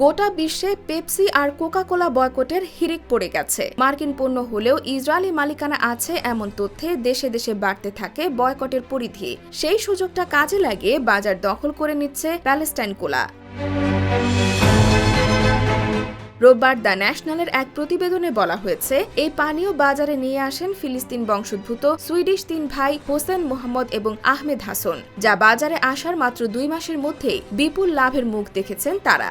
গোটা বিশ্বে পেপসি আর কোকা কোলা বয়কটের হিরিক পড়ে গেছে। মার্কিন পণ্য হলেও ইসরায়েলি মালিকানা আছে এমন তথ্যে দেশে দেশে বাড়তে থাকে বয়কটের পরিধি। সেই সুযোগটা কাজে লাগিয়ে বাজার দখল করে নিচ্ছে প্যালেস্টাইন কোলা রোববার দ্য ন্যাশনালের এক প্রতিবেদনে বলা হয়েছে, এই পানীয় বাজারে নিয়ে আসেন ফিলিস্তিন বংশোদ্ভূত সুইডিশ তিন ভাই হোসেন মোহাম্মদ এবং আহমেদ হাসন, যা বাজারে আসার মাত্র দুই মাসের মধ্যেই বিপুল লাভের মুখ দেখেছেন তারা।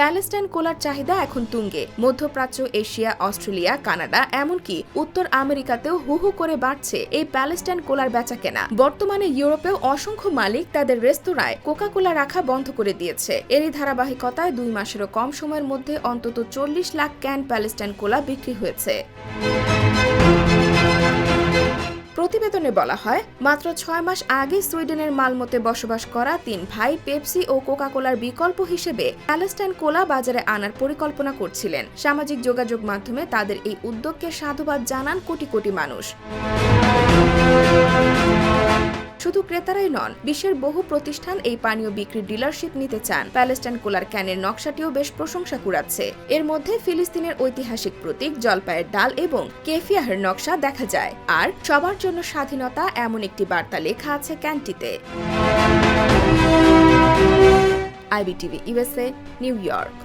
প্যালেস্টাইন কোলার চাহিদা এখন তুঙ্গে। মধ্যপ্রাচ্য, এশিয়া, অস্ট্রেলিয়া, কানাডা, এমনকি উত্তর আমেরিকাতেও হু হু করে বাড়ছে এই প্যালেস্টাইন কোলার বেচা কেনা বর্তমানে ইউরোপেও অসংখ্য মালিক তাদের রেস্তোরাঁয় কোকা কোলা রাখা বন্ধ করে দিয়েছে। এরই ধারাবাহিকতায় দুই মাসেরও কম সময়ের মধ্যে অন্তত চল্লিশ লাখ ক্যান প্যালেস্টাইন কোলা বিক্রি হয়েছে। প্রতিবেদনে বলা হয়, মাত্র ছয় মাস আগে সুইডেনের মালমতে বসবাস করা তিন ভাই পেপসি ও কোকা কোলার বিকল্প হিসেবে প্যালেস্টাইন কোলা বাজারে আনার পরিকল্পনা করছিলেন। সামাজিক যোগাযোগ মাধ্যমে তাদের এই উদ্যোগকে সাধুবাদ জানান কোটি কোটি মানুষ। ক্রেতারাই নন, বিশ্বের বহু প্রতিষ্ঠান এই পানীয় বিক্রির ডিলারশিপ নিতে চান। প্যালেস্টাইন কোলার ক্যানের নকশাটিও বেশ প্রশংসা কুড়াচ্ছে। এর মধ্যে ফিলিস্তিনের ঐতিহাসিক প্রতীক জলপাইয়ের ডাল এবং কেফিয়াহের নকশা দেখা যায়। আর সবার জন্য স্বাধীনতা এমন একটি বার্তা লেখা আছে ক্যানটিতে। IBTV USA New York.